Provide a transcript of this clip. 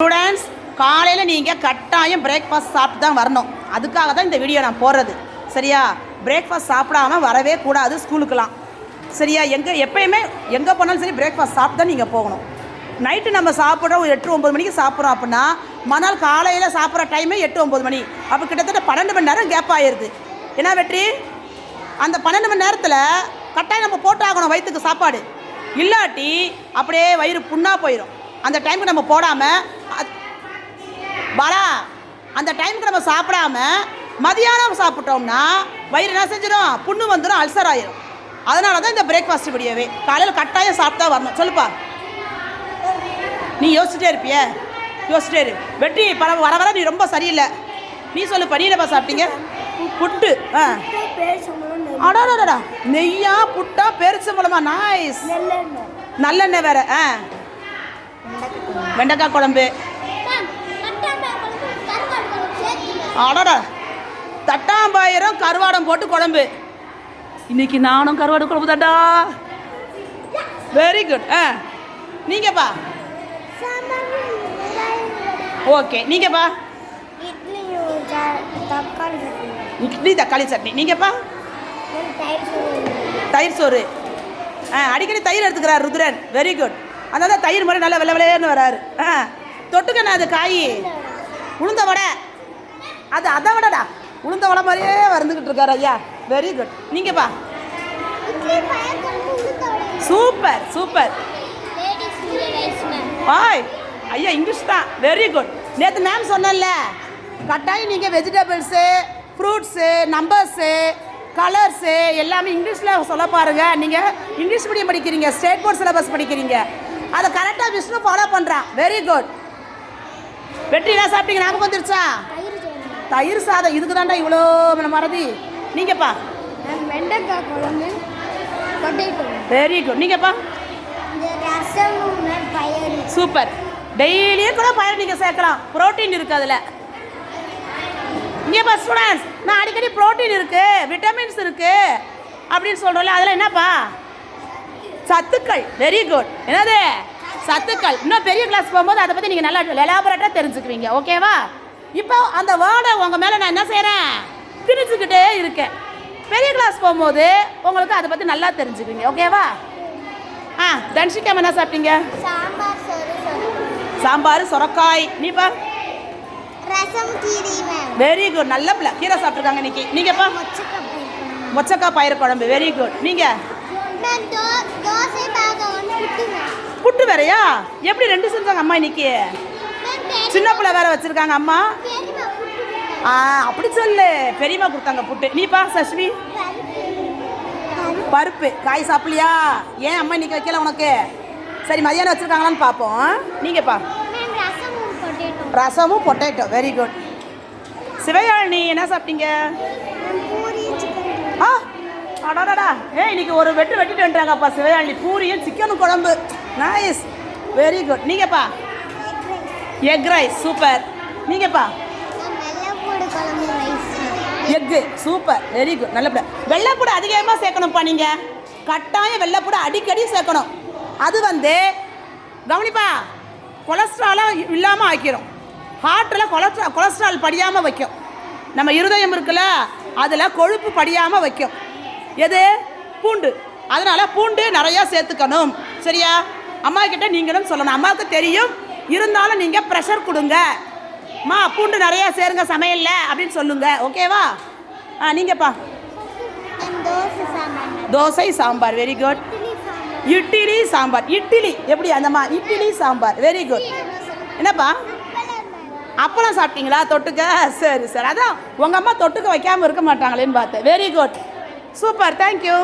Students காலையில் நீங்கள் கட்டாயம் பிரேக்ஃபாஸ்ட் சாப்பிட்டு தான் வரணும். அதுக்காக தான் இந்த வீடியோ நான் போடுறது. சரியா? பிரேக்ஃபாஸ்ட் சாப்பிடாம வரவே கூடாது ஸ்கூலுக்கெலாம் சரியா? எங்கே எப்பயுமே எங்கே போனாலும் சரி பிரேக்ஃபாஸ்ட் சாப்பிட்டு தான் நீங்கள் போகணும். நைட்டு நம்ம சாப்பிட்றோம் ஒரு எட்டு ஒம்பது மணிக்கு சாப்பிட்றோம் அப்படின்னா மறுநாள் காலையில் சாப்பிட்ற டைமே எட்டு ஒம்பது மணி. அப்போ கிட்டத்தட்ட பன்னெண்டு மணி நேரம் கேப் ஆயிடுது என்ன வெற்றி? அந்த பன்னெண்டு மணி நேரத்தில் கட்டாயம் நம்ம போட்டாகணும் வயிற்றுக்கு சாப்பாடு. இல்லாட்டி அப்படியே வயிறு புண்ணாக போயிடும் அந்த டைமுக்கு நம்ம போடாமல் பாலா அந்த டைமுக்கு நம்ம சாப்பிடாம மதியானம் சாப்பிட்டோம்னா வயிறு என்ன செஞ்சிடும்? புண்ணு வந்துடும் அல்சர் ஆயிரும். அதனால தான் இந்த பிரேக்ஃபாஸ்ட் வீடியோவே. காலையில் கட்டாயம் சாப்பிட்டா வரணும். சொல்லுப்பா. நீ யோசிச்சுட்டே இருப்பிய? யோசிச்சுட்டே இரு. வெற்றி பர வர வர நீ ரொம்ப சரியில்லை. நீ சொல்லுப்பா நீ என்னப்பா சாப்பிட்டீங்க? புட்டு. ஆ. அடாடாடா நெய்யா புட்டா பெருச்சம்பளமா நாய்ஸ் நல்லெண்ணெய் வேற. ஆ. வெண்டைக்காய் குழம்பு. அடடா. தட்டாம்பாயிரம் கருவாடம் போட்டு குழம்பு. இன்னைக்கு நானும் கருவாடு குழம்பு தாண்டா வெரி குட் ஆ. நீங்கப்பா. ஓகே நீங்கப்பா. இட்லி தக்காளி சட்னி. நீங்கப்பா. தயிர் சோறு. ஆ அடிக்கடி தயிர் எடுத்துக்கிறார் ருத்ரன். வெரி குட் அதனால தயிர் மாதிரி நல்லா வெள்ளை வெள்ளையர்னு வராரு. ஆ தொட்டுக்கண்ணா அது காய். உளுந்த வடை. அது அதை விடடா. உளுந்த வடை மாதிரியே வந்துக்கிட்டு இருக்காரு ஐயா. வெரி குட் நீங்கப்பா சூப்பர் சூப்பர் ஹாய் ஐயா இங்கிலீஷ் தான். வெரி குட் நேற்று மேம் சொன்னேன்ல கட்டாயம் நீங்கள் வெஜிடபிள்ஸு ஃப்ரூட்ஸு நம்பர்ஸு கலர்ஸு எல்லாமே இங்கிலீஷில் சொல்ல பாருங்க. நீங்கள் இங்கிலீஷ் மீடியம் படிக்கிறீங்க ஸ்டேட் போர்ட் சிலபஸ் படிக்கிறீங்க. அதை கரெக்டாக விஷ்ணு ஃபாலோ பண்ணுறான் வெரி குட் வெற்றி என்ன சாப்பிட்டீங்க? ஞாபகம் வந்துருச்சா? தயிர் சாதம். இதுக்கு தாண்டா இவ்வளோ மறதி. நீங்கப்பா. வெண்டைக்காய் குழம்பு வெரி குட் நீங்கப்பா. சூப்பர் டெய்லியும் கூட பயிர் நீங்கள் சேர்க்கலாம். புரோட்டீன் இருக்குது அதில். இங்கேப்பா ஸ்டூடெண்ட்ஸ் நான் அடிக்கடி புரோட்டீன் இருக்குது விட்டமின்ஸ் இருக்குது அப்படின்னு சொல்கிறோம்ல அதெல்லாம் என்னப்பா? சத்துக்கள் வெரி குட் என்னது? சத்துக்கள். இன்னும் பெரிய கிளாஸ் போகும்போது அதை பற்றி நீங்கள் நல்லா எலாபரேட்டாக தெரிஞ்சுக்குவீங்க. ஓகேவா இப்போ அந்த வேர்டை உங்கள் மேலே நான் என்ன செய்கிறேன் திணிச்சுக்கிட்டே இருக்கேன். பெரிய கிளாஸ் போகும்போது உங்களுக்கு அதை பற்றி நல்லா தெரிஞ்சுக்குவீங்க. ஓகேவா ஆ தன்ஷிகாம் என்ன சாப்பிட்டீங்க? சாம்பார் சொரக்காய். கீரை மேம் வெரி குட் நல்ல பிள்ளை. கீரை சாப்பிட்ருக்காங்க இன்னைக்கு. நீங்கப்பா மொச்சக்காய் பயிறு குழம்பு. வெரி குட் நீங்க? புட்டு வேறயா எப்படி ரெண்டு செஞ்சாங்க அம்மா இன்னைக்கு? சின்ன பிள்ளை வேற வச்சிருக்காங்க அம்மா. ஆ அப்படி சொல்லு. பெரியம்மா கொடுத்தாங்க புட்டு. நீப்பா சஷ்மி. பருப்பு. காய் சாப்பிடலையா? ஏன் அம்மா இன்னைக்கு வைக்கல உனக்கு? சரி மதியானம் வச்சிருக்காங்களான்னு பார்ப்போம் நீங்கப்பா மேம் ரசமும் பொட்டேட்டோ. வெரி குட் சிவயாழினி என்ன சாப்பிட்டீங்க? ஆ அடாடாடா. ஏ இன்னைக்கு ஒரு வெட்டு வெட்டிட்டு வந்துட்டாங்கப்பா சிவயாழி பூரியும் சிக்கன் குழம்பு. நைஸ் வெரி குட் நீங்கப்பா? எக் ரைஸ் சூப்பர் நீங்கப்பா? எக்கு சூப்பர் வெரி குட் நல்லபடி வெள்ளைப்பூடு அதிகமாக சேர்க்கணும்ப்பா நீங்கள் கட்டாயம் வெள்ளைப்பூடு அடிக்கடி சேர்க்கணும். அது வந்து கவனிப்பா கொலஸ்ட்ராலாக இல்லாமல் ஆக்கிரும். ஹார்ட்டில் கொலஸ்ட்ரா கொலஸ்ட்ரால் படியாமல் வைக்கும். நம்ம இருதயம் இருக்குல்ல அதில் கொழுப்பு படியாமல் வைக்கும். எது? பூண்டு. அதனால் பூண்டு நிறையா சேர்த்துக்கணும். சரியா? அம்மா கிட்ட நீங்களும் சொல்லணும். அம்மாவுக்கு தெரியும். இருந்தாலும் நீங்கள் ப்ரெஷர் கொடுங்க. அம்மா பூண்டு நிறையா சேருங்க சமையல்ல அப்படின்னு சொல்லுங்க. ஓகேவா ஆ நீங்கப்பா. Dosa sambar. Ma'am dosa sambar. Very good idli sambar. Idli எப்படி அந்தம்மா? இட்லி சாம்பார். வெரி குட் என்னப்பா? அப்பளம் சாப்பிட்டீங்களா? தொட்டுக்க? சரி சரி. அதான் உங்கள் அம்மா தொட்டுக்க வைக்காமல் இருக்க மாட்டாங்களேன்னு பார்த்தேன். Very good super thank you